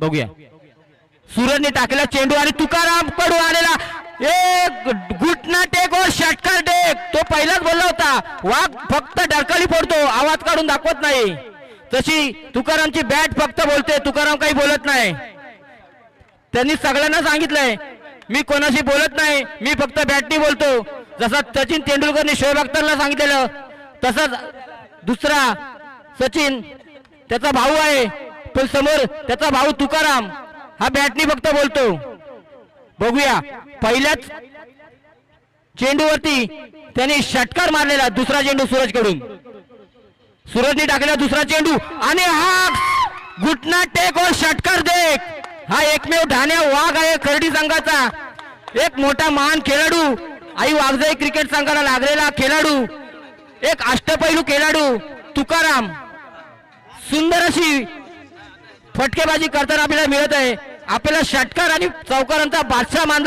बघूया. सूरजने टाकला चेंडू आणि तुकाराम कडू आलेला. एक घुटना टेक और षटकार टेक तो पहिलाच बोलला होता. वाघ फक्त डरकली फोडतो. आवाज काढून दाखवत नाही. तशी तुकारामची बॅट फक्त बोलते. तुकाराम काही बोलत नाही. त्यांनी सगळ्यांना सांगितलंय. मी कोणाशी बोलत नाही. मी फक्त बॅटनी बोलतो. जसा सचिन तेंडुलकरने शोएब अख्तरला सांगितलेलं तसंच दुसरा सचिन त्याचा भाऊ आहे. पण समोर त्याचा भाऊ तुकाराम हा बॅटनी फक्त बोलतो. बघूया पहिल्याच चेंडूवरती त्यांनी षटकार मारलेला दुसरा चेंडू सूरजकडून सूरजने टाकलेला दुसरा चेंडू आणि हा घुटना टेक व षटकार देख हा एकमेव धान्या वाघ आहे खर्डी संघाचा. एक मोठा महान खेळाडू आई वाघजाई क्रिकेट संघाला लागलेला खेळाडू. एक अष्टपैलू खेळाडू तुकाराम. सुंदर अशी फटकेबाजी करताना आपल्याला मिळत आहे. आपल्याला षटकार आणि चौकारांचा बादशाह मान